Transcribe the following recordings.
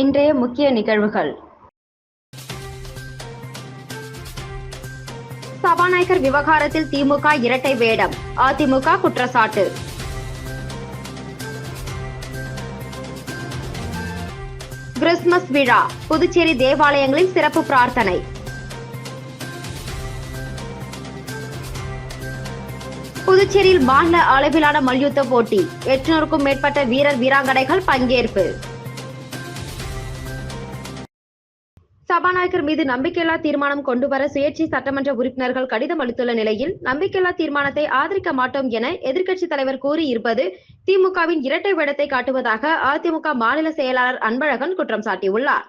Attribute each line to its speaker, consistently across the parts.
Speaker 1: இன்றைய முக்கிய நிகழ்வுகள் சபாநாயகர் விவகாரத்தில் திமுக இரட்டை வேடம் அதிமுக குற்றச்சாட்டு கிறிஸ்துமஸ் விழா புதுச்சேரி தேவாலயங்களில் சிறப்பு பிரார்த்தனை புதுச்சேரியில் மாநில அளவிலான மல்யுத்த போட்டி எட்நூறுக்கும் மேற்பட்ட வீரர் வீராங்கனைகள் பங்கேற்பு சபாநாயகர் மீது நம்பிக்கையில்லா தீர்மானம் கொண்டு வர சுயேட்சை சட்டமன்ற உறுப்பினர்கள் கடிதம் அளித்துள்ள நிலையில் நம்பிக்கையில்லா தீர்மானத்தை ஆதரிக்க மாட்டோம் என எதிர்க்கட்சித் தலைவர் கூறியிருப்பது திமுகவின் இரட்டை வேடத்தை காட்டுவதாக அதிமுக மாநில செயலாளர் அன்பழகன் குற்றம் சாட்டியுள்ளார்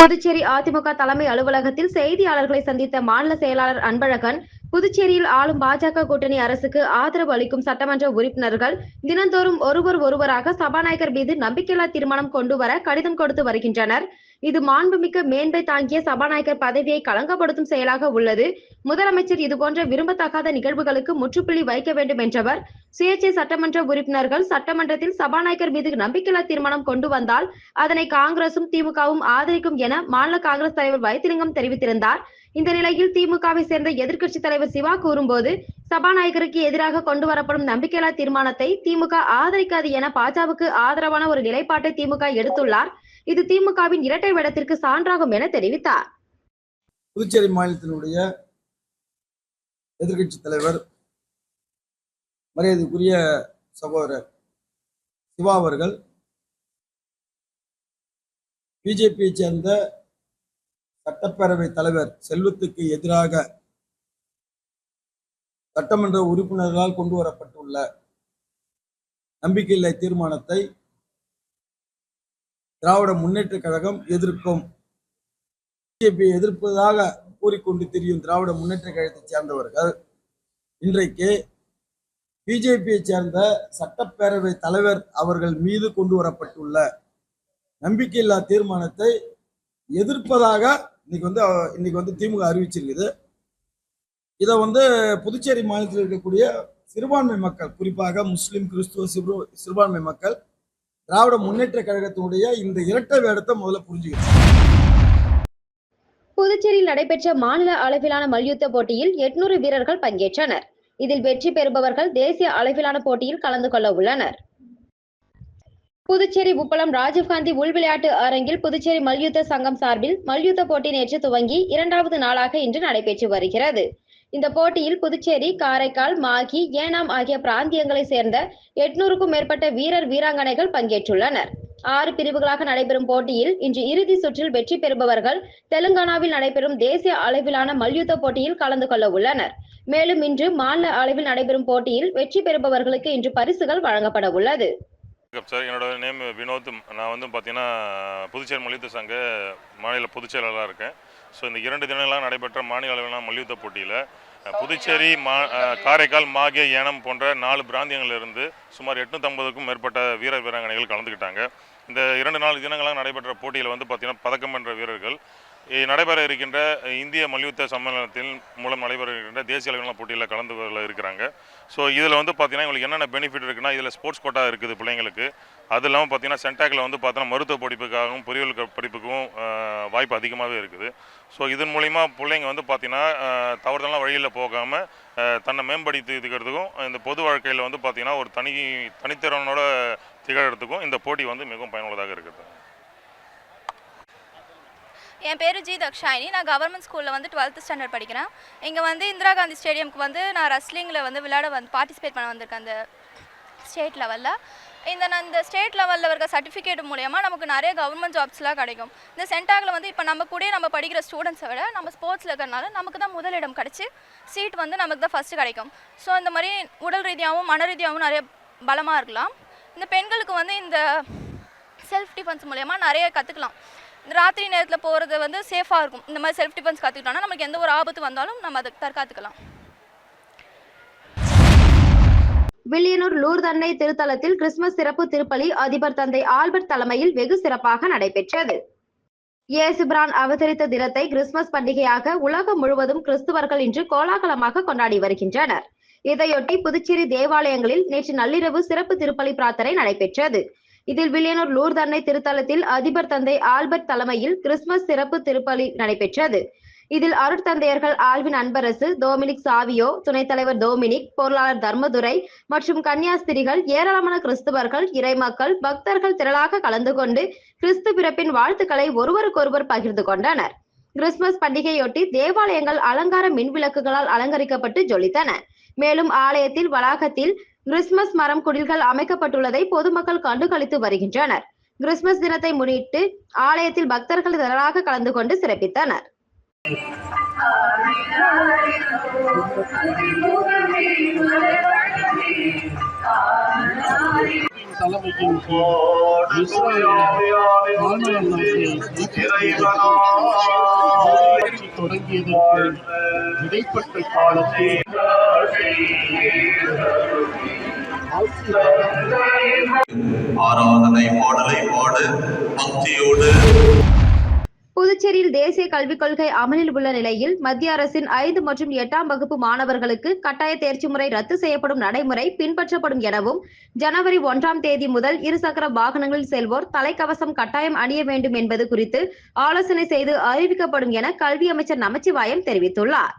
Speaker 1: புதுச்சேரி அதிமுக தலைமை அலுவலகத்தில் செய்தியாளர்களை சந்தித்த மாநில செயலாளர் அன்பழகன் புதுச்சேரியில் ஆளும் பாஜக கூட்டணி அரசுக்கு ஆதரவு அளிக்கும் சட்டமன்ற உறுப்பினர்கள் தினந்தோறும் ஒருவர் ஒருவராக சபாநாயகர் மீது நம்பிக்கையில்லா தீர்மானம் கொண்டு வர கடிதம் கொடுத்து வருகின்றனர் இது மாண்புமிக்க மேன்மை தாங்கிய சபாநாயகர் பதவியை களங்கப்படுத்தும் செயலாக உள்ளது முதலமைச்சர் இதுபோன்ற விரும்பத்தகாத நிகழ்வுகளுக்கு முற்றுப்புள்ளி வைக்க வேண்டும் என்றவர் சுயேட்சை சட்டமன்ற உறுப்பினர்கள் சட்டமன்றத்தில் சபாநாயகர் மீது நம்பிக்கையில்லா தீர்மானம் கொண்டு வந்தால் அதனை காங்கிரசும் திமுகவும் ஆதரிக்கும் என மாநில காங்கிரஸ் தலைவர் வைத்திலிங்கம் தெரிவித்திருந்தார் இந்த நிலையில் திமுகவை சேர்ந்த எதிர்க்கட்சி தலைவர் சிவா கூறும்போது சபாநாயகருக்கு எதிராக கொண்டு வரப்படும் நம்பிக்கையில்லா தீர்மானத்தை திமுக ஆதரிக்காது என பாஜகவுக்கு ஆதரவான ஒரு நிலைப்பாட்டை திமுக எடுத்துள்ளார் இது திமுகவின் இரட்டை வேடத்திற்கு சான்றாகும் என தெரிவித்தார்
Speaker 2: புதுச்சேரி மாநிலத்தினுடைய எதிர்கட்சி தலைவர் மரியாதைக்குரிய சகோதரர் சிவா அவர்கள் பிஜேபியை சேர்ந்த சட்டப்பேரவை தலைவர் செல்வத்துக்கு எதிராக சட்டமன்ற உறுப்பினர்களால் கொண்டு வரப்பட்டுள்ள நம்பிக்கையில்லை தீர்மானத்தை திராவிட முன்னேற்ற கழகம் எதிர்க்கும் பிஜேபியை எதிர்ப்பதாக கூறிக்கொண்டு தெரியும் திராவிட முன்னேற்ற கழகத்தை சேர்ந்தவர்கள் இன்றைக்கு பிஜேபியை சேர்ந்த சட்டப்பேரவை தலைவர் அவர்கள் மீது கொண்டு வரப்பட்டுள்ள நம்பிக்கையில்லா தீர்மானத்தை எதிர்ப்பதாக இன்னைக்கு வந்து இன்னைக்கு வந்து திமுக அறிவிச்சிருக்குது இதை வந்து புதுச்சேரி மாநிலத்தில் இருக்கக்கூடிய சிறுபான்மை மக்கள் குறிப்பாக முஸ்லீம் கிறிஸ்துவ சிறு சிறுபான்மை மக்கள் திராவிட முன்னேற்ற கழகத்தினுடைய இந்த இரட்டை வேடத்தை முதல்ல புரிஞ்சுக்கணும்
Speaker 1: புதுச்சேரியில் நடைபெற்ற மாநில அளவிலான மல்யுத்த போட்டியில் எட்நூறு வீரர்கள் பங்கேற்றனர் இதில் வெற்றி பெறுபவர்கள் தேசிய அளவிலான போட்டியில் கலந்து கொள்ள உள்ளனர் புதுச்சேரி உப்பளம் ராஜீவ்காந்தி விளையாட்டு அரங்கில் புதுச்சேரி மல்யுத்த சங்கம் சார்பில் மல்யுத்த போட்டி நேற்று துவங்கி இரண்டாவது நாளாக இன்று நடைபெற்று வருகிறது இந்த போட்டியில் புதுச்சேரி காரைக்கால் மாகி ஏனாம் ஆகிய பிராந்தியங்களை சேர்ந்த எட்நூறுக்கும் மேற்பட்ட வீரர் வீராங்கனைகள் பங்கேற்றுள்ளனர் ஆறு பிரிவுகளாக நடைபெறும் போட்டியில் இன்று இறுதி சுற்றில் வெற்றி பெறுபவர்கள் தெலுங்கானாவில் நடைபெறும் தேசிய அளவிலான மல்யுத்த போட்டியில் கலந்து கொள்ள உள்ளனர் மேலும் இன்று மாநில அளவில் நடைபெறும் போட்டியில் வெற்றி பெறுபவர்களுக்கு இன்று பரிசுகள் வழங்கப்பட உள்ளது
Speaker 3: சார் என்னோட நேம் வினோத் நான் வந்து பார்த்தீங்கன்னா புதுச்சேரி மல்யுத்த சங்க மாநில பொதுச் செயலாளராக இருக்கேன் ஸோ இந்த இரண்டு தினங்களாக நடைபெற்ற மாநில அளவிலான மல்யுத்த போட்டியில் புதுச்சேரி மா காரைக்கால் மாகே ஏனம் போன்ற நாலு பிராந்தியங்களிலிருந்து சுமார் எட்நூத்தம்பதுக்கும் மேற்பட்ட வீரர் வீராங்கனைகள் கலந்துக்கிட்டாங்க இந்த இரண்டு நாலு தினங்களாக நடைபெற்ற போட்டியில் வந்து பார்த்திங்கன்னா பதக்கம் வென்ற வீரர்கள் நடைபெற இருக்கின்ற இந்திய மல்யுத்த சம்மேளனத்தின் மூலம் நடைபெற இருக்கின்ற தேசிய அளவிலான போட்டியில் கலந்து கொள்ள இருக்கிறாங்க ஸோ இதில் வந்து பார்த்தீங்கன்னா உங்களுக்கு என்னென்ன பெனிஃபிட் இருக்குன்னா இதில் ஸ்போர்ட்ஸ் கோட்டா இருக்குது பிள்ளைங்களுக்கு அது இல்லாமல் பார்த்தீங்கன்னா சென்டாக்ல வந்து பார்த்தோன்னா மருத்துவ படிப்புக்காகவும் பொறியியல் படிப்புக்கும் வாய்ப்பு அதிகமாகவே இருக்குது ஸோ இதன் மூலிமா பிள்ளைங்க வந்து பார்த்தீங்கன்னா தவறுதெல்லாம் வழியில் போகாமல் தன்னை மேம்படுத்தி இருக்கிறதுக்கும் இந்த பொது வாழ்க்கையில் வந்து பார்த்திங்கன்னா ஒரு தனி தனித்திறனோட திகழறதுக்கும் இந்த போட்டி வந்து மிகவும் பயனுள்ளதாக இருக்குது
Speaker 4: என் பேர் ஜி தக்ஷாயினி நான் கவர்மெண்ட் ஸ்கூலில் வந்து டுவெல்த்து ஸ்டாண்டர்ட் படிக்கிறேன் இங்கே வந்து இந்திரா காந்தி ஸ்டேடியம்க்கு வந்து நான் ரஸ்லிங்கில் வந்து விளையாட வந்து பார்ட்டிசிபேட் பண்ண வந்திருக்கேன் அந்த ஸ்டேட் லெவலில் இந்த நான் இந்த ஸ்டேட் லெவலில் இருக்க சர்டிஃபிகேட் மூலயமா நமக்கு நிறைய கவர்மெண்ட் ஜாப்ஸ்லாம் கிடைக்கும் இந்த சென்டாகில் வந்து இப்போ நம்ம கூட நம்ம படிக்கிற ஸ்டூடெண்ட்ஸை விட நம்ம ஸ்போர்ட்ஸில் இருக்கிறனால நமக்கு தான் முதலிடம் கிடச்சி சீட் வந்து நமக்கு தான் ஃபஸ்ட்டு கிடைக்கும் ஸோ இந்த மாதிரி உடல் ரீதியாகவும் மன ரீதியாகவும் நிறைய பலமாக இருக்கலாம் இந்த பெண்களுக்கு வந்து இந்த செல்ஃப் டிஃபென்ஸ் மூலயமா நிறைய கற்றுக்கலாம் ராத்திரி நேரத்தில் போகிறது வந்து சேஃபாக இருக்கும் இந்த மாதிரி செல்ஃப் டிஃபென்ஸ் கற்றுக்கிட்டோம்னா நமக்கு எந்த ஒரு ஆபத்து வந்தாலும் நம்ம அதை தற்காத்துக்கலாம்
Speaker 1: வில்லியனூர் லூர் திருத்தலத்தில் கிறிஸ்துமஸ் சிறப்பு திருப்பலி அதிபர் தந்தை ஆல்பர்ட் தலைமையில் வெகு சிறப்பாக நடைபெற்றது இயேசுபிரான் அவதரித்த தினத்தை கிறிஸ்துமஸ் பண்டிகையாக உலகம் முழுவதும் கிறிஸ்துவர்கள் இன்று கோலாகலமாக கொண்டாடி வருகின்றனர் இதையொட்டி புதுச்சேரி தேவாலயங்களில் நேற்று நள்ளிரவு சிறப்பு திருப்பலி பிரார்த்தனை நடைபெற்றது இதில் வில்லியனூர் லூர்தன்னை திருத்தலத்தில் அதிபர் தந்தை ஆல்பர்ட் தலைமையில் கிறிஸ்துமஸ் சிறப்பு திருப்பலி நடைபெற்றது இதில் அருட்தந்தையர்கள் ஆழ்வின் அன்பரசு டோமினிக் சாவியோ துணைத் தலைவர் டோமினிக் பொருளாளர் தர்மதுரை மற்றும் கன்னியாஸ்திரிகள் ஏராளமான கிறிஸ்துவர்கள் இறைமக்கள் பக்தர்கள் திரளாக கலந்து கொண்டு கிறிஸ்து பிறப்பின் வாழ்த்துக்களை ஒருவருக்கொருவர் பகிர்ந்து கொண்டனர் கிறிஸ்துமஸ் பண்டிகையொட்டி தேவாலயங்கள் அலங்கார மின் விளக்குகளால் அலங்கரிக்கப்பட்டு ஜொலித்தன மேலும் ஆலயத்தில் வளாகத்தில் கிறிஸ்துமஸ் மரம் குடில்கள் அமைக்கப்பட்டுள்ளதை பொதுமக்கள் கண்டுகளித்து வருகின்றனர் கிறிஸ்துமஸ் தினத்தை முன்னிட்டு ஆலயத்தில் பக்தர்கள் திரளாக கலந்து கொண்டு சிறப்பித்தனர் தலைமைக்கும் தொடங்கியதற்கு இடைப்பட்ட காலத்தில் ஆராதனை பாடலை பாடு பக்தியோடு புதுச்சேரியில் தேசிய கல்விக் கொள்கை அமலில் உள்ள நிலையில் மத்திய அரசின் ஐந்து மற்றும் எட்டாம் வகுப்பு மாணவர்களுக்கு கட்டாய தேர்ச்சி முறை ரத்து செய்யப்படும் நடைமுறை பின்பற்றப்படும் எனவும் ஜனவரி ஒன்றாம் தேதி முதல் இருசக்கர வாகனங்களில் செல்வோர் தலைக்கவசம் கட்டாயம் அணிய வேண்டும் என்பது குறித்து ஆலோசனை செய்து அறிவிக்கப்படும் என கல்வி அமைச்சர் நமச்சிவாயம் தெரிவித்துள்ளார்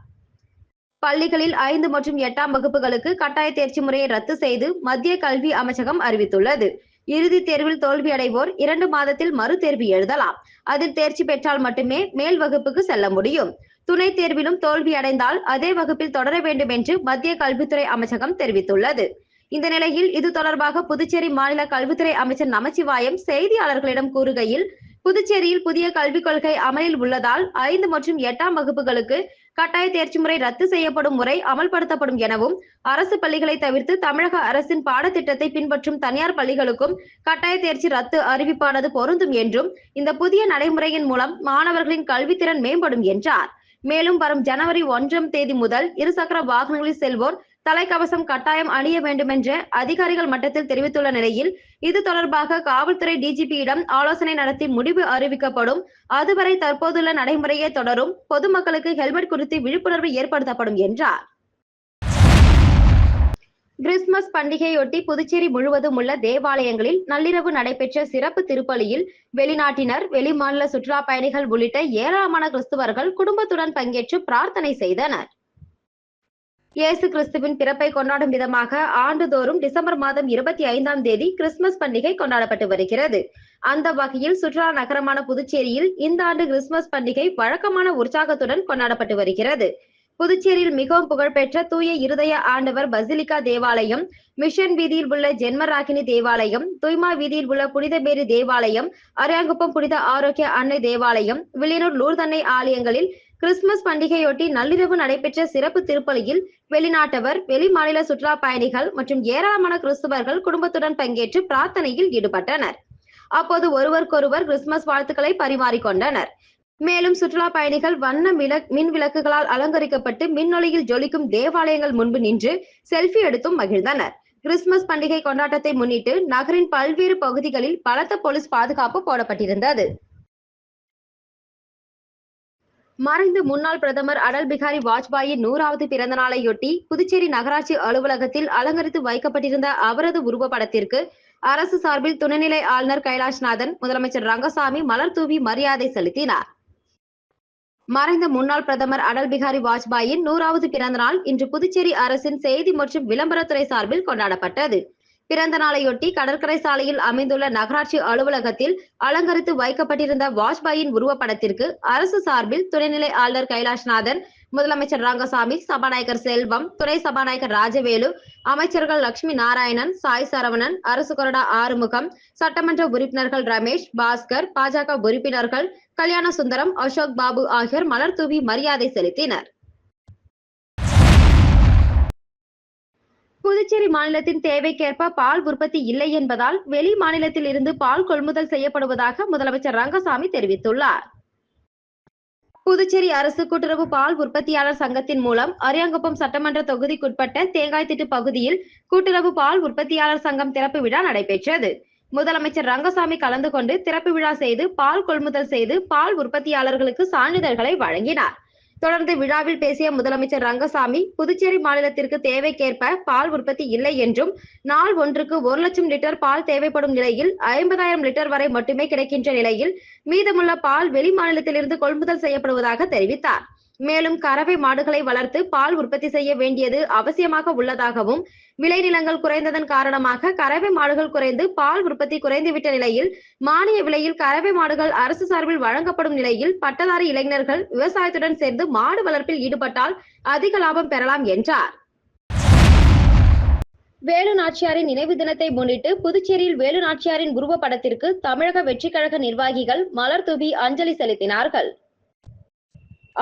Speaker 1: பள்ளிகளில் ஐந்து மற்றும் எட்டாம் வகுப்புகளுக்கு கட்டாய தேர்ச்சி முறையை ரத்து செய்து மத்திய கல்வி அமைச்சகம் அறிவித்துள்ளது இறுதி தேர்வில் தோல்வி அடைவோர் இரண்டு மாதத்தில் மறு தேர்வு எழுதலாம் அதில் தேர்ச்சி பெற்றால் மட்டுமே மேல் வகுப்புக்கு செல்ல முடியும் துணை தேர்விலும் தோல்வி அடைந்தால் அதே வகுப்பில் தொடர வேண்டும் என்று மத்திய கல்வித்துறை அமைச்சகம் தெரிவித்துள்ளது இந்த நிலையில் இது தொடர்பாக புதுச்சேரி மாநில கல்வித்துறை அமைச்சர் நமச்சிவாயம் செய்தியாளர்களிடம் கூறுகையில் புதுச்சேரியில் புதிய கல்விக் கொள்கை அமலில் உள்ளதால் ஐந்து மற்றும் எட்டாம் வகுப்புகளுக்கு கட்டாய தேர்ச்சி முறை ரத்து செய்யப்படும் முறை அமல்படுத்தப்படும் எனவும் அரசு பள்ளிகளை தவிர்த்து தமிழக அரசின் பாடத்திட்டத்தை பின்பற்றும் தனியார் பள்ளிகளுக்கும் கட்டாய தேர்ச்சி ரத்து அறிவிப்பானது பொருந்தும் என்றும் இந்த புதிய நடைமுறையின் மூலம் மாணவர்களின் கல்வித்திறன் மேம்படும் என்றார் மேலும் வரும் ஜனவரி ஒன்றாம் தேதி முதல் இருசக்கர வாகனங்களில் செல்வோர் தலைக்கவசம் கட்டாயம் அணிய வேண்டுமென்று அதிகாரிகள் மட்டத்தில் தெரிவித்துள்ள நிலையில் இது தொடர்பாக காவல்துறை டிஜிபியிடம் ஆலோசனை நடத்தி முடிவு அறிவிக்கப்படும் அதுவரை தற்போதுள்ள நடைமுறையே தொடரும் பொதுமக்களுக்கு ஹெல்மெட் குறித்து விழிப்புணர்வு ஏற்படுத்தப்படும் என்றார் கிறிஸ்துமஸ் பண்டிகையொட்டி புதுச்சேரி முழுவதும் உள்ள தேவாலயங்களில் நள்ளிரவு நடைபெற்ற சிறப்பு திருப்பலியில் வெளிநாட்டினர் வெளிமாநில சுற்றுலா பயணிகள் உள்ளிட்ட ஏராளமான கிறிஸ்துவர்கள் குடும்பத்துடன் பங்கேற்று பிரார்த்தனை செய்தனர் இயேசு கிறிஸ்துவின் பிறப்பை கொண்டாடும் விதமாக ஆண்டுதோறும் டிசம்பர் மாதம் இருபத்தி ஐந்தாம் தேதி கிறிஸ்துமஸ் பண்டிகை கொண்டாடப்பட்டு வருகிறது அந்த வகையில் சுற்றுலா நகரமான புதுச்சேரியில் இந்த ஆண்டு கிறிஸ்துமஸ் பண்டிகை வழக்கமான உற்சாகத்துடன் கொண்டாடப்பட்டு வருகிறது புதுச்சேரியில் மிகவும் புகழ்பெற்ற தூய இருதய ஆண்டவர் பசிலிகா தேவாலயம் மிஷன் வீதியில் உள்ள ஜென்மராகினி தேவாலயம் துய்மா வீதியில் உள்ள புனித பேரி தேவாலயம் அரியாங்குப்பம் புனித ஆரோக்கிய அன்னை தேவாலயம் வில்லியனூர் லூர்தன்னை ஆலயங்களில் கிறிஸ்துமஸ் பண்டிகையொட்டி நள்ளிரவு நடைபெற்ற சிறப்பு திருப்பலியில் வெளிநாட்டவர் வெளி மாநில சுற்றுலா பயணிகள் மற்றும் ஏராளமான கிறிஸ்துவர்கள் குடும்பத்துடன் பங்கேற்று பிரார்த்தனையில் ஈடுபட்டனர் அப்போது ஒருவருக்கொருவர் கிறிஸ்துமஸ் வாழ்த்துக்களை பரிமாறிக்கொண்டனர் மேலும் சுற்றுலா பயணிகள் வண்ண மின் விளக்குகளால் அலங்கரிக்கப்பட்டு மின்னொலியில் ஜொலிக்கும் தேவாலயங்கள் முன்பு நின்று செல்ஃபி எடுத்தும் மகிழ்ந்தனர் கிறிஸ்துமஸ் பண்டிகை கொண்டாட்டத்தை முன்னிட்டு நகரின் பல்வேறு பகுதிகளில் பலத்த போலீஸ் பாதுகாப்பு போடப்பட்டிருந்தது மறைந்த முன்னாள் பிரதமர் அடல் பிகாரி வாஜ்பாயின் நூறாவது பிறந்த நாளையொட்டி புதுச்சேரி நகராட்சி அலுவலகத்தில் அலங்கரித்து வைக்கப்பட்டிருந்த அவரது உருவப்படத்திற்கு அரசு சார்பில் துணைநிலை ஆளுநர் கைலாஷ்நாதன் முதலமைச்சர் ரங்கசாமி மலர் தூவி மரியாதை செலுத்தினார் மறைந்த முன்னாள் பிரதமர் அடல் பிகாரி வாஜ்பாயின் நூறாவது பிறந்த நாள் இன்று புதுச்சேரி அரசின் செய்தி மற்றும் விளம்பரத்துறை சார்பில் கொண்டாடப்பட்டது பிறந்த நாளையொட்டி கடற்கரை சாலையில் அமைந்துள்ள நகராட்சி அலுவலகத்தில் அலங்கரித்து வைக்கப்பட்டிருந்த வாஜ்பாயின் உருவப்படத்திற்கு அரசு சார்பில் துணைநிலை ஆளுநர் கைலாஷ்நாதன் முதலமைச்சர் ரங்கசாமி சபாநாயகர் செல்வம் துணை சபாநாயகர் ராஜவேலு அமைச்சர்கள் லட்சுமி நாராயணன் சாய் சரவணன் அரசு கொறடா ஆறுமுகம் சட்டமன்ற உறுப்பினர்கள் ரமேஷ் பாஸ்கர் பாஜக உறுப்பினர்கள் கல்யாண சுந்தரம் அசோக் பாபு ஆகியோர் மலர் தூவி மரியாதை செலுத்தினர் புதுச்சேரி மாநிலத்தின் தேவைக்கேற்ப பால் உற்பத்தி இல்லை என்பதால் வெளி மாநிலத்தில் இருந்து பால் கொள்முதல் செய்யப்படுவதாக முதலமைச்சர் ரங்கசாமி தெரிவித்துள்ளார் புதுச்சேரி அரசு கூட்டுறவு பால் உற்பத்தியாளர் சங்கத்தின் மூலம் அரியாங்குப்பம் சட்டமன்ற தொகுதிக்குட்பட்ட தேங்காய்த்திட்டு பகுதியில் கூட்டுறவு பால் உற்பத்தியாளர் சங்கம் திறப்பு விழா நடைபெற்றது முதலமைச்சர் ரங்கசாமி கலந்து கொண்டு திறப்பு விழா செய்து பால் கொள்முதல் செய்து பால் உற்பத்தியாளர்களுக்கு சான்றிதழ்களை வழங்கினார் தொடர்ந்து விழாவில் பேசிய முதலமைச்சர் ரங்கசாமி புதுச்சேரி மாநிலத்திற்கு தேவைக்கேற்ப பால் உற்பத்தி இல்லை என்றும் நாள் ஒன்றுக்கு ஒரு லட்சம் லிட்டர் பால் தேவைப்படும் நிலையில் ஐம்பதாயிரம் லிட்டர் வரை மட்டுமே கிடைக்கின்ற நிலையில் மீதமுள்ள பால் வெளி மாநிலத்திலிருந்து கொள்முதல் செய்யப்படுவதாக தெரிவித்தார் மேலும் கறவை மாடுகளை வளர்த்து பால் உற்பத்தி செய்ய வேண்டியது அவசியமாக உள்ளதாகவும் விளைநிலங்கள் குறைந்ததன் காரணமாக கறவை மாடுகள் குறைந்து பால் உற்பத்தி குறைந்துவிட்ட நிலையில் மானிய விலையில் கறவை மாடுகள் அரசு சார்பில் வழங்கப்படும் நிலையில் பட்டதாரி இளைஞர்கள் விவசாயத்துடன் சேர்ந்து மாடு வளர்ப்பில் ஈடுபட்டால் அதிக லாபம் பெறலாம் என்றார் வேலு நாச்சியாரின் நினைவு தினத்தை முன்னிட்டு புதுச்சேரியில் வேலு நாச்சியாரின் உருவப்படத்திற்கு படத்திற்கு தமிழக வெற்றிக்கழக நிர்வாகிகள் மலர் தூவி அஞ்சலி செலுத்தினார்கள்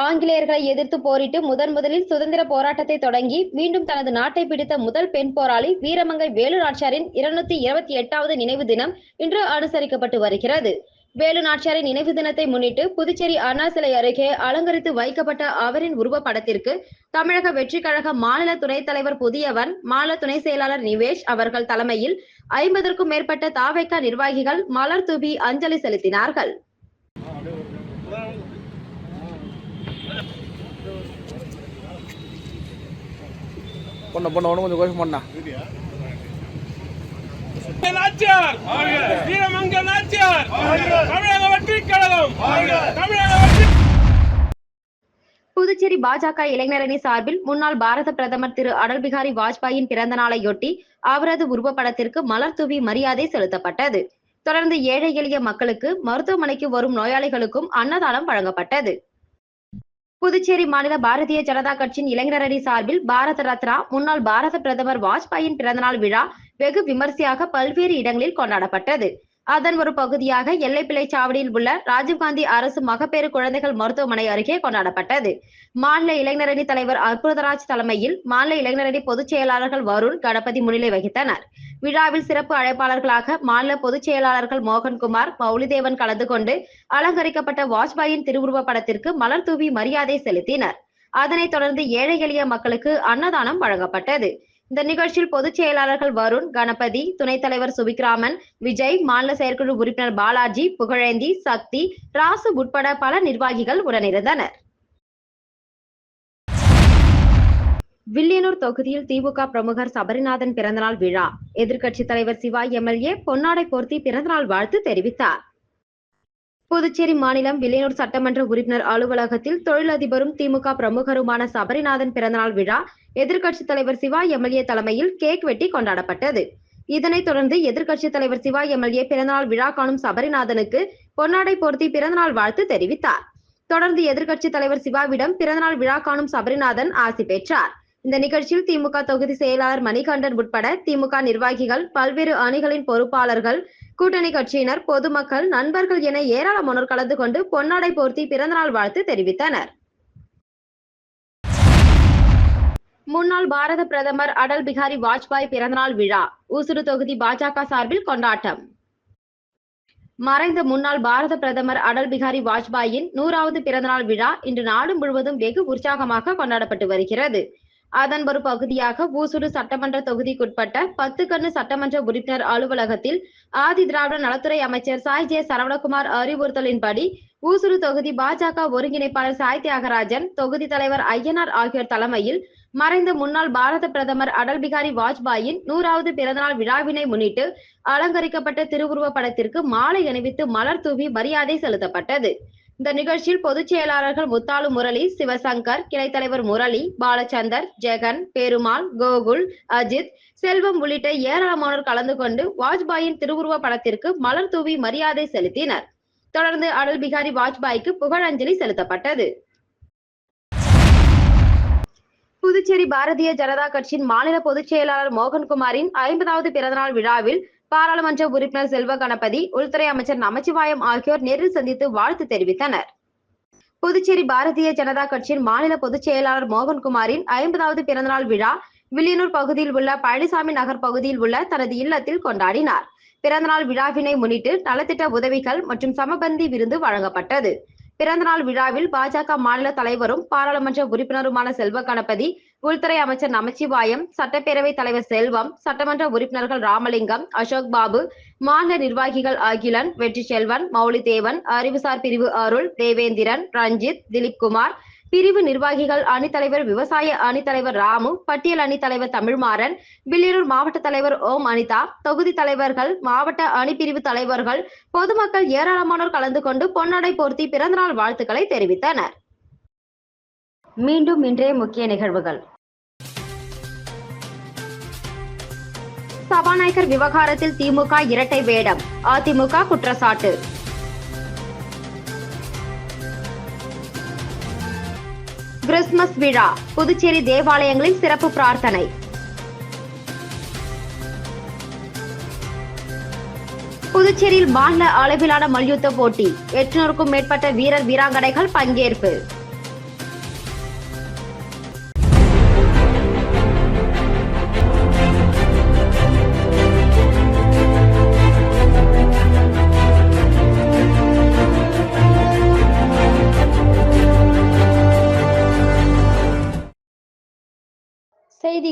Speaker 1: ஆங்கிலேயர்களை எதிர்த்து போரிட்டு முதன் முதலில் சுதந்திர போராட்டத்தை தொடங்கி மீண்டும் தனது நாட்டை பிடித்த முதல் பெண் போராளி வீரமங்கை வேலு நாச்சியாரின் இருநூத்தி இருபத்தி எட்டாவது நினைவு தினம் இன்று அனுசரிக்கப்பட்டு வருகிறது வேலு நாச்சியாரின் நினைவு தினத்தை முன்னிட்டு புதுச்சேரி அண்ணா சிலை அருகே அலங்கரித்து வைக்கப்பட்ட அவரின் உருவப்படத்திற்கு தமிழக வெற்றி கழக மாநில துணைத் தலைவர் புதியவன் மாநில துணை செயலாளர் நிவேஷ் அவர்கள் தலைமையில் ஐம்பதற்கும் மேற்பட்ட தாவைக்கா நிர்வாகிகள் மலர் தூவி அஞ்சலி செலுத்தினார்கள் பொண்ணு பொண்ணு ஒன்று கொஞ்சம் கோஷம் பண்ணா புதுச்சேரி பாஜக இளைஞரணி சார்பில் முன்னாள் பாரத பிரதமர் திரு அடல் பிகாரி வாஜ்பாயின் பிறந்த நாளையொட்டி அவரது உருவப்படத்திற்கு மலர் தூவி மரியாதை செலுத்தப்பட்டது தொடர்ந்து ஏழை எளிய மக்களுக்கு மருத்துவமனைக்கு வரும் நோயாளிகளுக்கும் அன்னதானம் வழங்கப்பட்டது புதுச்சேரி மாநில பாரதிய ஜனதா கட்சியின் இளைஞர் அணி சார்பில் பாரத ரத்னா முன்னாள் பாரத பிரதமர் வாஜ்பாயின் பிறந்தநாள் விழா வெகு விமர்சையாக பல்வேறு இடங்களில் கொண்டாடப்பட்டது அதன் ஒரு பகுதியாக எல்லைப்பிள்ளை சாவடியில் உள்ள ராஜீவ்காந்தி அரசு மகப்பேறு குழந்தைகள் மருத்துவமனை அருகே கொண்டாடப்பட்டது மாநில இளைஞரணி தலைவர் அற்புதராஜ் தலைமையில் மாநில இளைஞரணி பொதுச் செயலாளர்கள் வருண் கணபதி முன்னிலை வகித்தனர் விழாவில் சிறப்பு அழைப்பாளர்களாக மாநில பொதுச் செயலாளர்கள் மோகன்குமார் மௌலிதேவன் கலந்து கொண்டு அலங்கரிக்கப்பட்ட வாஜ்பாயின் திருவுருவ படத்திற்கு மலர் தூவி மரியாதை செலுத்தினர் அதனைத் தொடர்ந்து ஏழை எளிய மக்களுக்கு அன்னதானம் வழங்கப்பட்டது இந்த நிகழ்ச்சியில் பொதுச் செயலாளர்கள் வருண் கணபதி துணைத் தலைவர் சுபிக்ராமன் விஜய் மாநில செயற்குழு உறுப்பினர் பாலாஜி புகழேந்தி சக்தி ராசு உட்பட பல நிர்வாகிகள் உடனிருந்தனர் வில்லியனூர் தொகுதியில் திமுக பிரமுகர் சபரிநாதன் பிறந்தநாள் விழா எதிர்க்கட்சித் தலைவர் சிவா எம்எல்ஏ பொன்னாடை போர்த்தி பிறந்தநாள் வாழ்த்து தெரிவித்தார் புதுச்சேரி மாநிலம் வில்லியனூர் சட்டமன்ற உறுப்பினர் அலுவலகத்தில் தொழிலதிபரும் திமுக பிரமுகருமான சபரிநாதன் பிறந்தநாள் விழா எதிர்க்கட்சி தலைவர் சிவா எம்எல்ஏ தலைமையில் கேக் வெட்டி கொண்டாடப்பட்டது இதனைத் தொடர்ந்து எதிர்க்கட்சி தலைவர் சிவா எம்எல்ஏ பிறந்தநாள் விழா காணும் சபரிநாதனுக்கு பொன்னாடை போர்த்தி பிறந்தநாள் வாழ்த்து தெரிவித்தார் தொடர்ந்து எதிர்க்கட்சித் தலைவர் சிவாவிடம் பிறந்தநாள் விழா காணும் சபரிநாதன் ஆசி பெற்றார் இந்த நிகழ்ச்சியில் திமுக தொகுதி செயலாளர் மணிகண்டன் உட்பட திமுக நிர்வாகிகள் பல்வேறு அணிகளின் பொறுப்பாளர்கள் கூட்டணி கட்சியினர் பொதுமக்கள் நண்பர்கள் என ஏராளமானோர் கலந்து கொண்டு பொன்னாடை போர்த்தி பிறந்தநாள் வாழ்த்து தெரிவித்தனர் முன்னாள் பாரத பிரதமர் அடல் பிகாரி வாஜ்பாய் பிறந்தநாள் விழா ஊசுடு தொகுதி பாஜக சார்பில் கொண்டாட்டம் மறைந்த முன்னாள் பாரத பிரதமர் அடல் பிகாரி வாஜ்பாயின் நூறாவது பிறந்தநாள் விழா இன்று நாடு முழுவதும் வெகு உற்சாகமாக கொண்டாடப்பட்டு வருகிறது அதன் ஒரு பகுதியாக ஊசுடு சட்டமன்ற தொகுதிக்குட்பட்ட பத்து கண்ணு சட்டமன்ற உறுப்பினர் அலுவலகத்தில் ஆதி திராவிட நலத்துறை அமைச்சர் சாய் ஜே சரவணகுமார் அறிவுறுத்தலின்படி ஊசுடு தொகுதி பாஜக ஒருங்கிணைப்பாளர் சாய் தியாகராஜன் தொகுதி தலைவர் ஐயனார் ஆகியோர் தலைமையில் மறைந்த முன்னாள் பாரத பிரதமர் அடல் பிகாரி வாஜ்பாயின் நூறாவது பிறந்தநாள் விழாவினை முன்னிட்டு அலங்கரிக்கப்பட்ட திருவுருவ படத்திற்கு மாலை அணிவித்து மலர் தூவி மரியாதை செலுத்தப்பட்டது இந்த நிகழ்ச்சியில் பொதுச் செயலாளர்கள் முத்தாலு முரளி சிவசங்கர் கிளைத்தலைவர் முரளி பாலச்சந்தர் ஜெகன் பெருமாள் கோகுல் அஜித் செல்வம் உள்ளிட்ட ஏராளமானோர் கலந்து கொண்டு வாஜ்பாயின் திருவுருவ படத்திற்கு மலர் தூவி மரியாதை செலுத்தினர் தொடர்ந்து அடல் பிகாரி வாஜ்பாய்க்கு புகழஞ்சலி செலுத்தப்பட்டது புதுச்சேரி பாரதிய ஜனதா கட்சியின் மாநில பொதுச் செயலாளர் மோகன்குமாரின் ஐம்பதாவது பிறந்தநாள் விழாவில் பாராளுமன்ற உறுப்பினர் செல்வ கணபதி உள்துறை அமைச்சர் நமச்சிவாயம் ஆகியோர் நேரில் சந்தித்து வாழ்த்து தெரிவித்தனர் புதுச்சேரி பாரதிய ஜனதா கட்சியின் மாநில பொதுச் செயலாளர் மோகன்குமாரின் ஐம்பதாவது பிறந்தநாள் விழா வில்லியனூர் பகுதியில் உள்ள பழனிசாமி நகர் பகுதியில் உள்ள தனது இல்லத்தில் கொண்டாடினார் பிறந்தநாள் விழாவினை முன்னிட்டு நலத்திட்ட உதவிகள் மற்றும் சமபந்தி விருந்து வழங்கப்பட்டது பிறந்தநாள் விழாவில் பாஜக மாநில தலைவரும் பாராளுமன்ற உறுப்பினருமான செல்வ கணபதி உள்துறை அமைச்சர் நமச்சிவாயம் சட்டப்பேரவை தலைவர் செல்வம் சட்டமன்ற உறுப்பினர்கள் ராமலிங்கம் அசோக் பாபு மாநில நிர்வாகிகள் அகிலன் வெற்றி செல்வன் தேவன் அறிவுசார் பிரிவு அருள் தேவேந்திரன் ரஞ்சித் திலீப் குமார் பிரிவு நிர்வாகிகள் அணித்தலைவர் விவசாய அணித்தலைவர் ராமு பட்டியல் அணித்தலைவர் தமிழ்மாறன் பில்லியனூர் மாவட்ட தலைவர் ஓம் அனிதா தொகுதி தலைவர்கள் மாவட்ட அணிப்பிரிவு தலைவர்கள் பொதுமக்கள் ஏராளமானோர் கலந்து கொண்டு பொன்னடை போர்த்தி பிறந்தநாள் வாழ்த்துக்களை தெரிவித்தனர் மீண்டும் இன்றைய முக்கிய நிகழ்வுகள் சபாநாயகர் விவகாரத்தில் திமுக இரட்டை வேடம் அதிமுக குற்றச்சாட்டு கிறிஸ்துமஸ் விழா புதுச்சேரி தேவாலயங்களில் சிறப்பு பிரார்த்தனை புதுச்சேரியில் மாநில அளவிலான மல்யுத்த போட்டி எட்நூறுக்கும் மேற்பட்ட வீரர் வீராங்கனைகள் பங்கேற்பு